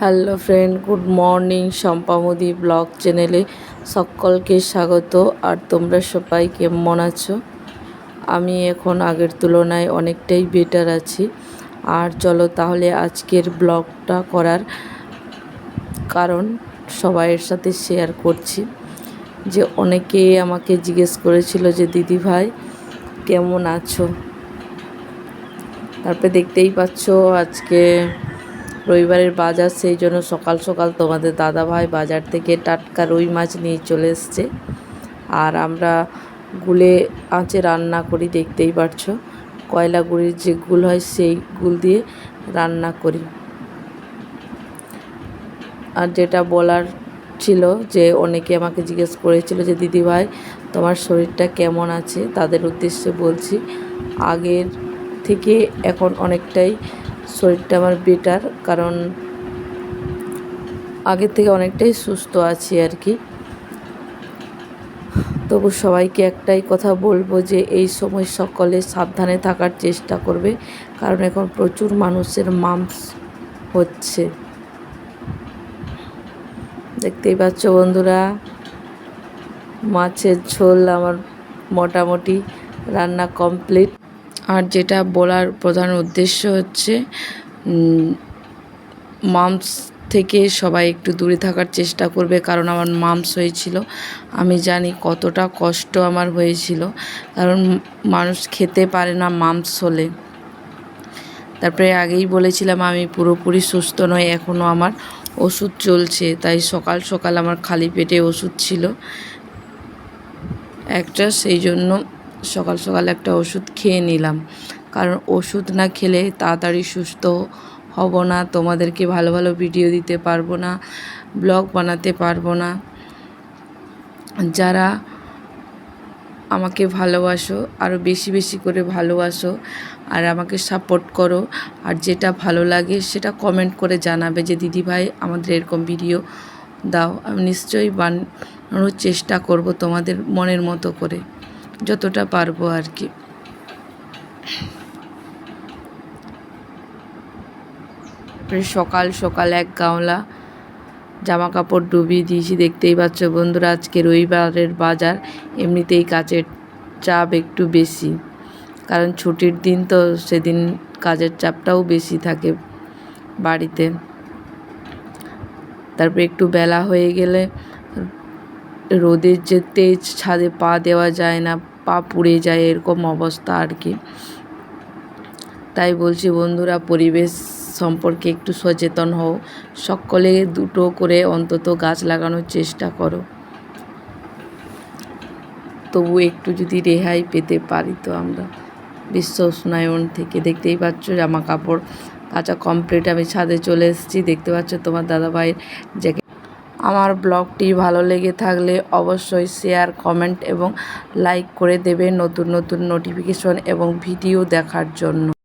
Hello friend, good morning সম্পামদি blog চ্যানেলে সকলকে স্বাগত। আর তোমরা সবাই কেমন আছো? আমি এখন আগের তুলনায় অনেকটাই বেটার আছি। আর চলো তাহলে আজকের ব্লগটা করার কারণ সবাইয়ের সাথে শেয়ার করছি। যে অনেকে আমাকে জিজ্ঞেস করেছিল যে, দিদি ভাই, কেমন আছো? তারপরে দেখতেই পাচ্ছ আজকে রবিবারের বাজার, সেই জন্য সকাল সকাল তোমাদের দাদা ভাই বাজার থেকে টাটকা রুই মাছ নিয়ে চলে এসছে। আর আমরা গুলে আঁচে রান্না করি, দেখতেই পারছ। কয়লা গুড়ির যে গুল হয়, সেই গুল দিয়ে রান্না করি। আর যেটা বলার ছিল যে, অনেকে আমাকে জিজ্ঞেস করেছিল যে দিদি ভাই তোমার শরীরটা কেমন আছে? তাদের উদ্দেশ্যে বলছি, আগের থেকে এখন অনেকটাই শরীরটা আমার বেটার কারণ আগের থেকে অনেকটাই সুস্থ আছি আর কি। তবু সবাইকে একটাই কথা বলব যে, এই সময় সকলে সাবধানে থাকার চেষ্টা করবে, কারণ এখন প্রচুর মানুষের মামস হচ্ছে। দেখতেই পাচ্ছ বন্ধুরা, মাছের ঝোল আমার মোটামুটি রান্না কমপ্লিট আর যেটা বলার প্রধান উদ্দেশ্য হচ্ছে মামস থেকে সবাই একটু দূরে থাকার চেষ্টা করবে, কারণ আমার মামস হয়েছিল। আমি জানি কতটা কষ্ট আমার হয়েছিল, কারণ মানুষ খেতে পারে না মামস হলে। তারপরে আগেই বলেছিলাম আমি পুরোপুরি সুস্থ নই এখনও আমার ওষুধ চলছে, তাই সকাল সকাল আমার খালি পেটে ওষুধ ছিল। একটা সেই জন্য সকাল সকাল একটা ওষুধ খেয়ে নিলাম। কারণ ওষুধ না খেলে তাড়াতাড়ি সুস্থ হব না, তোমাদেরকে ভালো ভালো ভিডিও দিতে পারব না ব্লগ বানাতে পারব না। যারা আমাকে ভালোবাসো আরও বেশি বেশি করে ভালোবাসো আর আমাকে সাপোর্ট করো আর যেটা ভালো লাগে সেটা কমেন্ট করে জানাবে যে, দিদি ভাই, আমাদের এরকম ভিডিও দাও। আমি নিশ্চয়ই বানানোর চেষ্টা করব তোমাদের মনের মতো করে। যতটা পারব আর কি। সকাল সকাল এক গামলা জামা কাপড় ডুবিয়ে দিয়েছি, দেখতেই পাচ্ছ বন্ধুরা, আজকে রবিবারের বাজার, এমনিতেই কাজের চাপ একটু বেশি। কারণ ছুটির দিন তো সেদিন কাজের চাপটাও বেশি থাকে বাড়িতে। তারপরে একটু বেলা হয়ে গেলে রোদের যে তেজ ছাদে পা দেওয়া যায় না, পা পুড়ে যায় এরকম অবস্থা আর কি। তাই বলছি বন্ধুরা, পরিবেশ সম্পর্কে একটু সচেতন হও। সকলে দুটো করে অন্তত গাছ লাগানোর চেষ্টা করো। তবু একটু যদি রেহাই পেতে পারি তো আমরা বিশ্ব উষ্ণায়ন থেকে। দেখতেই পাচ্ছ জামা কাপড় কাঁচা কমপ্লিট আমি ছাদে চলে এসেছি। দেখতে পাচ্ছ তোমার দাদাভাইয়ের জ্যাকেট আমার ব্লগটি ভালো লেগে থাকলে অবশ্যই শেয়ার কমেন্ট এবং লাইক করে দেবে নতুন নতুন নোটিফিকেশন এবং ভিডিও দেখার জন্য।